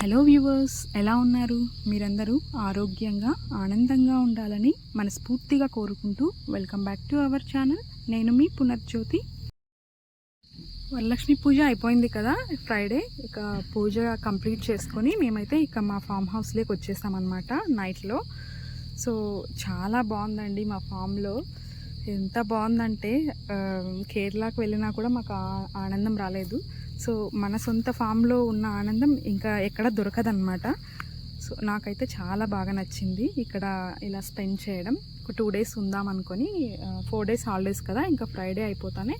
Hello viewers ఎలా ఉన్నారు? మీరందరూ ఆరోగ్యంగా ఆనందంగా ఉండాలని మనస్ఫూర్తిగా కోరుకుంటూ welcome back to our channel. నేను మీ పునర్జ్యోతి వరలక్ష్మి పూజ అయిపోయింది కదా ఫ్రైడే ఇక పూజ కంప్లీట్ చేసుకొని మేమైతే ఇక మా ఫామ్ హౌస్లోకి వచ్చేసామన్నమాట నైట్లో సో చాలా బాగుందండి మా ఫామ్లో ఎంత బాగుందంటే కేరళకు వెళ్ళినా కూడా మాకు ఆ- ఆనందం రాలేదు. సో మన సొంత ఫామ్లో ఉన్న ఆనందం ఇంకా ఎక్కడ దొరకదన్నమాట. సో నాకైతే చాలా బాగా నచ్చింది ఇక్కడ ఇలా స్పెండ్ చేయడం. ఒక టూ డేస్ ఉందాం అనుకొని ఫోర్ డేస్ హాలిడేస్ కదా ఇంకా ఫ్రైడే అయిపోతానే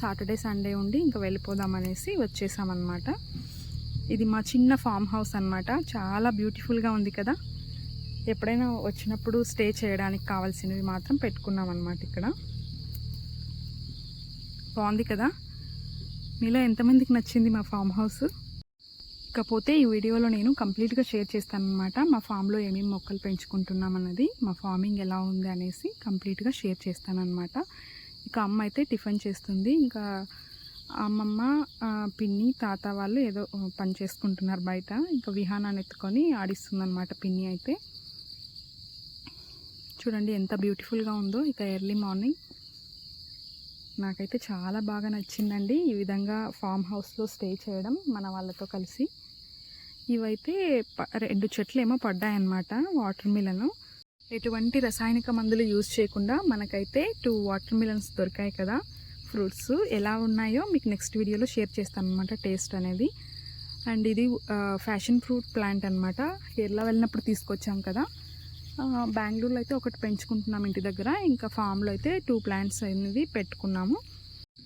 సాటర్డే సండే ఉండి ఇంకా వెళ్ళిపోదాం అనేసి వచ్చేసామన్నమాట. ఇది మా చిన్న ఫామ్ హౌస్ అన్నమాట. చాలా బ్యూటిఫుల్గా ఉంది కదా. ఎప్పుడైనా వచ్చినప్పుడు స్టే చేయడానికి కావాల్సినవి మాత్రం పెట్టుకున్నాం అనమాట ఇక్కడ. బాగుంది కదా? మీలో ఎంతమందికి నచ్చింది మా ఫామ్ హౌస్? ఇకపోతే ఈ వీడియోలో నేను కంప్లీట్గా షేర్ చేస్తానమాట మా ఫామ్లో ఏమేమి మొక్కలు పెంచుకుంటున్నాం అన్నది మా ఫార్మింగ్ ఎలా ఉంది అనేసి కంప్లీట్గా షేర్ చేస్తానమాట ఇక అమ్మ అయితే టిఫిన్ చేస్తుంది ఇంకా అమ్మమ్మ పిన్ని తాత వాళ్ళు ఏదో పని చేసుకుంటున్నారు బయట ఇంకా విహానాన్ని ఎత్తుకొని ఆడిస్తుంది అనమాట పిన్ని అయితే. చూడండి ఎంత బ్యూటిఫుల్గా ఉందో ఇక ఎర్లీ మార్నింగ్ నాకైతే చాలా బాగా నచ్చిందండి ఈ విధంగా ఫామ్ హౌస్లో స్టే చేయడం మన వాళ్ళతో కలిసి. ఇవైతే ప- రెండు చెట్లు ఏమో పడ్డాయన్నమాట వాటర్ మిలను. ఎటువంటి రసాయనిక మందులు యూజ్ చేయకుండా మనకైతే టూ వాటర్ మిలన్స్ దొరికాయి కదా. ఫ్రూట్స్ ఎలా ఉన్నాయో మీకు నెక్స్ట్ వీడియోలో షేర్ చేస్తాను అనమాట టేస్ట్ అనేది. అండ్ ఇది ఫ్యాషన్ ఫ్రూట్ ప్లాంట్ అనమాట కేరళ వెళ్ళినప్పుడు తీసుకొచ్చాం కదా. బెంగళూరులో అయితే ఒకటి పెంచుకుంటున్నాం ఇంటి దగ్గర. ఇంకా ఫామ్లో అయితే టూ ప్లాంట్స్ అనేది పెట్టుకున్నాము.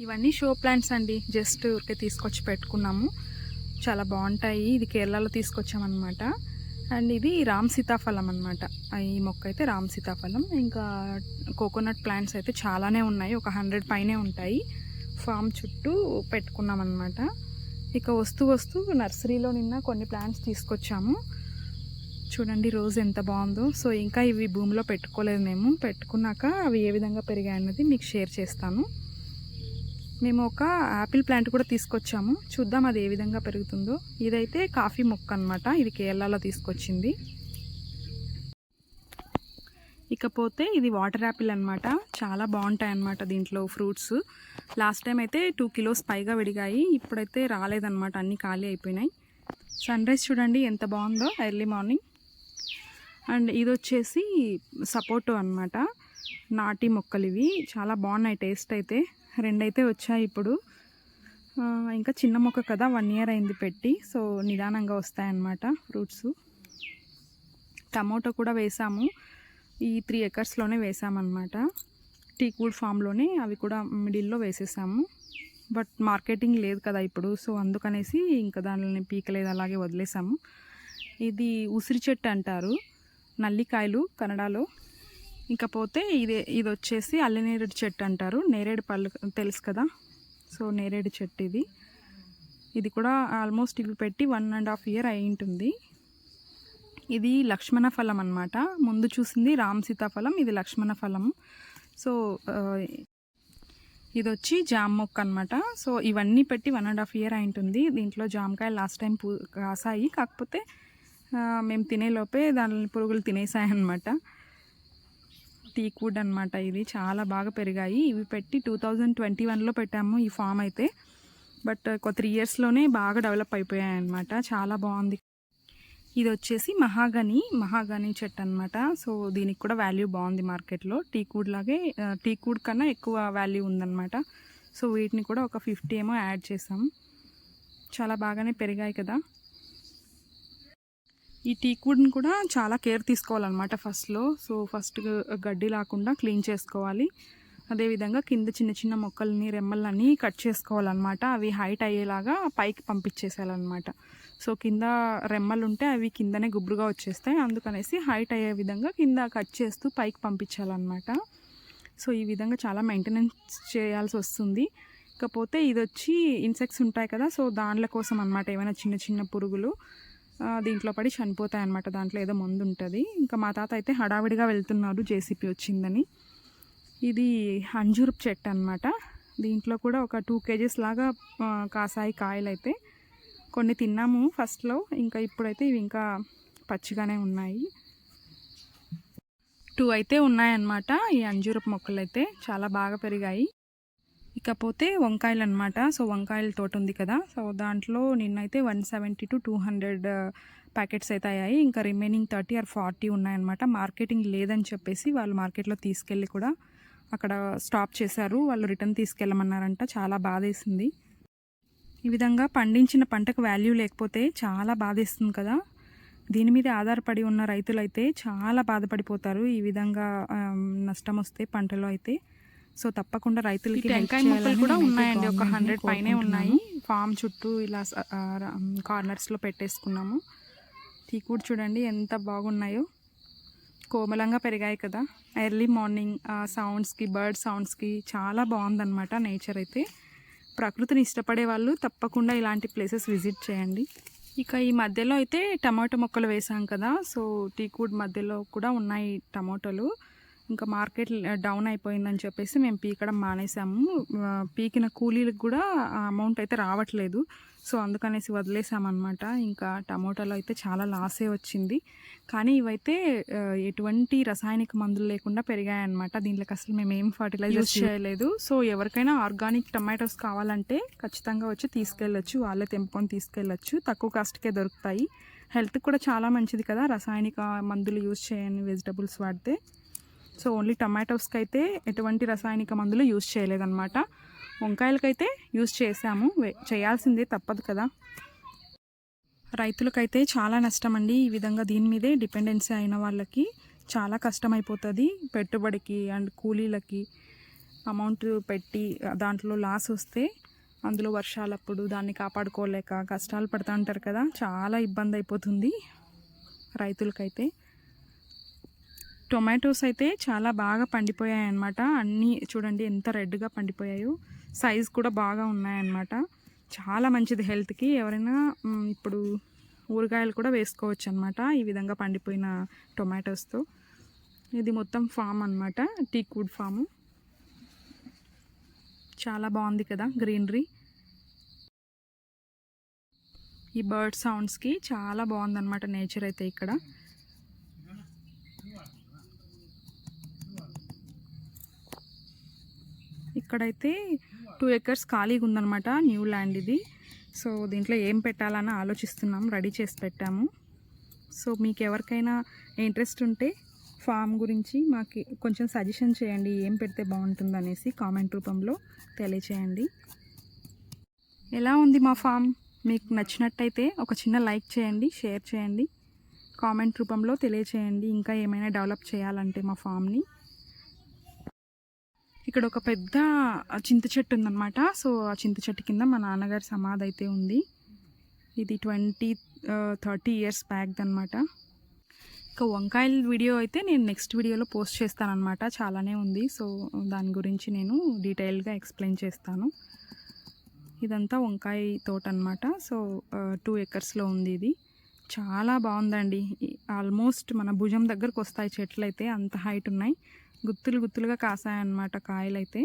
ఇవన్నీ షో ప్లాంట్స్ అండి. జస్ట్ ఊరికే తీసుకొచ్చి పెట్టుకున్నాము. చాలా బాగుంటాయి. ఇది కేరళలో తీసుకొచ్చామన్నమాట. అండ్ ఇది రామ్ సీతాఫలం అనమాట ఈ మొక్క అయితే రామ్ సీతాఫలం. ఇంకా కోకోనట్ ప్లాంట్స్ అయితే చాలానే ఉన్నాయి. ఒక హండ్రెడ్ పైనే ఉంటాయి. ఫామ్ చుట్టూ పెట్టుకున్నాం అనమాట ఇక వస్తూ వస్తూ నర్సరీలో నిన్న కొన్ని ప్లాంట్స్ తీసుకొచ్చాము. చూడండి రోజు ఎంత బాగుందో. సో ఇంకా ఇవి భూమిలో పెట్టుకోలేదు మేము. పెట్టుకున్నాక అవి ఏ విధంగా పెరిగాయి అన్నది మీకు షేర్ చేస్తాను. మేము ఒక యాపిల్ ప్లాంట్ కూడా తీసుకొచ్చాము. చూద్దాం అది ఏ విధంగా పెరుగుతుందో. ఇదైతే కాఫీ మొక్క అనమాట ఇది కేరళలో తీసుకొచ్చింది. ఇకపోతే ఇది వాటర్ యాపిల్ అనమాట చాలా బాగుంటాయి అన్నమాట దీంట్లో ఫ్రూట్స్. లాస్ట్ టైం అయితే టూ కిలోస్ పైగా విడిగాయి. ఇప్పుడైతే రాలేదన్నమాట. అన్నీ ఖాళీ అయిపోయినాయి. సన్ రైజ్ చూడండి ఎంత బాగుందో. Early morning. అండ్ ఇది వచ్చేసి సపోటో అన్నమాట. నాటి మొక్కలు ఇవి చాలా బాగున్నాయి టేస్ట్ అయితే. రెండైతే వచ్చాయి ఇప్పుడు. ఇంకా చిన్న మొక్క కదా వన్ ఇయర్ అయింది పెట్టి. సో నిదానంగా వస్తాయన్నమాట ఫ్రూట్స్ టమోటో కూడా వేసాము. ఈ త్రీ ఎకర్స్లోనే వేసామన్నమాట. టీకూడ్ ఫామ్లోనే అవి కూడా మిడిల్లో వేసేసాము. బట్ మార్కెటింగ్ లేదు కదా ఇప్పుడు. సో అందుకనేసి ఇంకా దానిని పీకలేదు అలాగే వదిలేసాము. ఇది ఉసిరి చెట్టు అంటారు. నల్లికాయలు కన్నడలో. ఇంకపోతే ఇది ఇది వచ్చేసి అల్లనేరేడు చెట్టు అంటారు. నేరేడు పళ్ళు తెలుసు కదా? సో నేరేడు చెట్టు ఇది ఇది కూడా ఆల్మోస్ట్ ఇవి పెట్టి వన్ అండ్ హాఫ్ ఇయర్ అయి ఉంటుంది. ఇది లక్ష్మణ ఫలం అనమాట ముందు చూసింది రామ్ సీతాఫలం ఇది లక్ష్మణ ఫలం. సో ఇది వచ్చి జామ్ మొక్క అనమాట సో ఇవన్నీ పెట్టి వన్ అండ్ హాఫ్ ఇయర్ అయి ఉంటుంది. దీంట్లో జామకాయ లాస్ట్ టైం పూ కాసాయి. కాకపోతే మేము తినేలోపే దాని పురుగులు తినేసాయన్నమాట. టీక్ వుడ్ అనమాట ఇది. చాలా బాగా పెరిగాయి. ఇవి పెట్టి టూ థౌజండ్ ట్వంటీ వన్లో పెట్టాము ఈ ఫామ్ అయితే. బట్ ఒక త్రీ ఇయర్స్లోనే బాగా డెవలప్ అయిపోయాయి అనమాట చాలా బాగుంది. ఇది వచ్చేసి మహాగని మహాగని చెట్టు అనమాట సో దీనికి కూడా వాల్యూ బాగుంది మార్కెట్లో. టీకూడ్ లాగే ఆ, టీకూడ్ కన్నా ఎక్కువ వాల్యూ ఉందన్నమాట. సో వీటిని కూడా ఒక ఫిఫ్టీ ఏమో యాడ్ చేసాం. చాలా బాగానే పెరిగాయి కదా. ఈ టీకూడ్ని కూడా చాలా కేర్ తీసుకోవాలన్నమాట ఫస్ట్లో. సో ఫస్ట్ గడ్డి లేకుండా క్లీన్ చేసుకోవాలి. అదేవిధంగా కింద చిన్న చిన్న మొక్కల్ని రెమ్మల్ని కట్ చేసుకోవాలన్నమాట. అవి హైట్ అయ్యేలాగా పైకి పంపించేసేయాలన్నమాట. సో కింద రెమ్మలు ఉంటే అవి కిందనే గుబురుగా వచ్చేస్తాయి. అందుకనేసి హైట్ అయ్యే విధంగా కింద కట్ చేస్తూ పైకి పంపించాలన్నమాట. సో ఈ విధంగా చాలా మెయింటెనెన్స్ చేయాల్సి వస్తుంది. ఇకపోతే ఇది వచ్చి ఇన్సెక్ట్స్ ఉంటాయి కదా సో దానిల కోసం అన్నమాట ఏమైనా చిన్న చిన్న పురుగులు. దీంట్లో పడి చనిపోతాయి అనమాట దాంట్లో ఏదో మందు ఉంటుంది. ఇంకా మా తాత అయితే హడావిడిగా వెళ్తున్నారు జేసీపీ వచ్చిందని. ఇది అంజూరపు చెట్టు అనమాట దీంట్లో కూడా ఒక టూ కేజీస్ లాగా కాసాయి కాయలు అయితే కొన్ని తిన్నాము ఫస్ట్లో. ఇంకా ఇప్పుడైతే ఇవి ఇంకా పచ్చిగానే ఉన్నాయి. టూ అయితే ఉన్నాయన్నమాట. ఈ అంజూరపు మొక్కలు అయితే చాలా బాగా పెరిగాయి. ఇకపోతే వంకాయలు అనమాట సో వంకాయల తోట ఉంది కదా. సో దాంట్లో నిన్నైతే one seventy two two hundred packets అయితే అయ్యాయి. ఇంకా రిమైనింగ్ థర్టీ ఆర్ ఫార్టీ ఉన్నాయన్నమాట. మార్కెటింగ్ లేదని చెప్పేసి వాళ్ళు మార్కెట్లో తీసుకెళ్ళి కూడా అక్కడ స్టాప్ చేశారు. వాళ్ళు రిటర్న్ తీసుకెళ్ళమన్నారంట. చాలా బాధేసింది. ఈ విధంగా పండించిన పంటకు వాల్యూ లేకపోతే చాలా బాధేస్తుంది కదా. దీని మీద ఆధారపడి ఉన్న రైతులైతే చాలా బాధపడిపోతారు. ఈ విధంగా నష్టం వస్తే పంటలో అయితే. సో తప్పకుండా రైతులకి టెంకాయ మొక్కలు కూడా ఉన్నాయండి ఒక హండ్రెడ్ పైనే ఉన్నాయి. ఫామ్ చుట్టూ ఇలా కార్నర్స్లో పెట్టేసుకున్నాము. టీ కూడా చూడండి ఎంత బాగున్నాయో. కోమలంగా పెరిగాయి కదా. ఎర్లీ మార్నింగ్ సౌండ్స్కి బర్డ్ సౌండ్స్కి చాలా బాగుందన్నమాట నేచర్ అయితే. ప్రకృతిని ఇష్టపడే వాళ్ళు తప్పకుండా ఇలాంటి ప్లేసెస్ విజిట్ చేయండి. ఇక ఈ మధ్యలో అయితే టమాటో మొక్కలు వేసాం కదా. సో టీకూడ్ మధ్యలో కూడా ఉన్నాయి టమాటోలు. ఇంకా మార్కెట్ డౌన్ అయిపోయిందని చెప్పేసి మేము పీకడం మానేసాము. పీకిన కూలీలకు కూడా అమౌంట్ అయితే రావట్లేదు. సో అందుకనేసి వదిలేసామన్నమాట. ఇంకా టమోటాలో అయితే చాలా లాసే వచ్చింది. కానీ ఇవైతే ఎటువంటి రసాయనిక మందులు లేకుండా పెరిగాయన్నమాట. దీంట్లోకి అసలు మేము ఏం ఫర్టిలైజర్ చేయలేదు. సో ఎవరికైనా ఆర్గానిక్ టమాటోస్ కావాలంటే ఖచ్చితంగా వచ్చి తీసుకెళ్ళొచ్చు. వాళ్ళే తెంపుకొని తీసుకెళ్ళొచ్చు. తక్కువ కాస్ట్కే దొరుకుతాయి. హెల్త్ కూడా చాలా మంచిది కదా రసాయనిక మందులు యూజ్ చేయని వెజిటబుల్స్ వాడితే. సో ఓన్లీ టమాటోస్కి అయితే ఎటువంటి రసాయనిక మందులు యూజ్ చేయలేదన్నమాట. వంకాయలకైతే యూజ్ చేసాము చేయాల్సిందే తప్పదు కదా. రైతులకైతే చాలా నష్టం అండి ఈ విధంగా దీని మీదే డిపెండెన్సీ అయిన వాళ్ళకి. చాలా కష్టం అయిపోతుంది పెట్టుబడికి అండ్ కూలీలకి. అమౌంట్ పెట్టి దాంట్లో లాస్ వస్తే అందులో వర్షాలప్పుడు దాన్ని కాపాడుకోలేక కష్టాలు పడుతూ ఉంటారు కదా. చాలా ఇబ్బంది అయిపోతుంది రైతులకైతే. టొమాటోస్ అయితే చాలా బాగా పండిపోయాయి అన్నీ చూడండి ఎంత రెడ్గా పండిపోయాయో. సైజ్ కూడా బాగా ఉన్నాయన్నమాట. చాలా మంచిది హెల్త్కి. ఎవరైనా ఇప్పుడు ఊరగాయలు కూడా వేసుకోవచ్చు అనమాట ఈ విధంగా పండిపోయిన టొమాటోస్తో. ఇది మొత్తం ఫామ్ అనమాట టీక్వుడ్ ఫాము. చాలా బాగుంది కదా గ్రీనరీ. ఈ బర్డ్ సౌండ్స్కి చాలా బాగుందన్నమాట నేచర్ అయితే ఇక్కడ. ఇక్కడైతే టూ ఎకర్స్ ఖాళీగా ఉందన్నమాట న్యూ ల్యాండ్ ఇది. సో దీంట్లో ఏం పెట్టాలని ఆలోచిస్తున్నాం రెడీ చేసి పెట్టాము. సో మీకు ఎవరికైనా ఇంట్రెస్ట్ ఉంటే ఫామ్ గురించి మాకు కొంచెం సజెషన్ చేయండి ఏం పెడితే బాగుంటుంది అనేసి కామెంట్ రూపంలో తెలియచేయండి. ఎలా ఉంది మా ఫామ్ మీకు నచ్చినట్టయితే ఒక చిన్న లైక్ చేయండి షేర్ చేయండి. కామెంట్ రూపంలో తెలియచేయండి ఇంకా ఏమైనా డెవలప్ చేయాలంటే మా ఫామ్ని ఇక్కడ ఒక పెద్ద చింత చెట్టు ఉందన్నమాట. సో ఆ చింత చెట్టు కింద మా నాన్నగారి సమాధి అయితే ఉంది. ఇది ట్వంటీ థర్టీ ఇయర్స్ బ్యాక్ అనమాట ఇంకా వంకాయల వీడియో అయితే నేను నెక్స్ట్ వీడియోలో పోస్ట్ చేస్తానన్నమాట. చాలానే ఉంది. సో దాని గురించి నేను డీటెయిల్గా ఎక్స్ప్లెయిన్ చేస్తాను. ఇదంతా వంకాయ తోట అనమాట సో టూ ఎకర్స్లో ఉంది ఇది. చాలా బాగుందండి. ఆల్మోస్ట్ మన భుజం దగ్గరకు వస్తాయి చెట్లు అయితే అంత హైట్ ఉన్నాయి. గుత్తులు గుత్తులుగా కాసాయన్నమాట కాయలు అయితే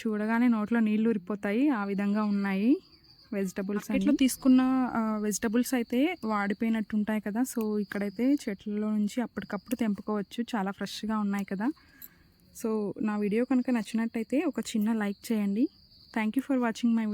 చూడగానే నోట్లో నీళ్ళు ఊరిపోతాయి ఆ విధంగా ఉన్నాయి వెజిటబుల్స్ ఇట్లా తీసుకున్న వెజిటబుల్స్ అయితే వాడిపోయినట్టు ఉంటాయి కదా. సో ఇక్కడైతే చెట్లలో నుంచి అప్పటికప్పుడు తెంపుకోవచ్చు. చాలా ఫ్రెష్గా ఉన్నాయి కదా. సో నా వీడియో కనుక నచ్చినట్టయితే ఒక చిన్న లైక్ చేయండి. Thank you for watching my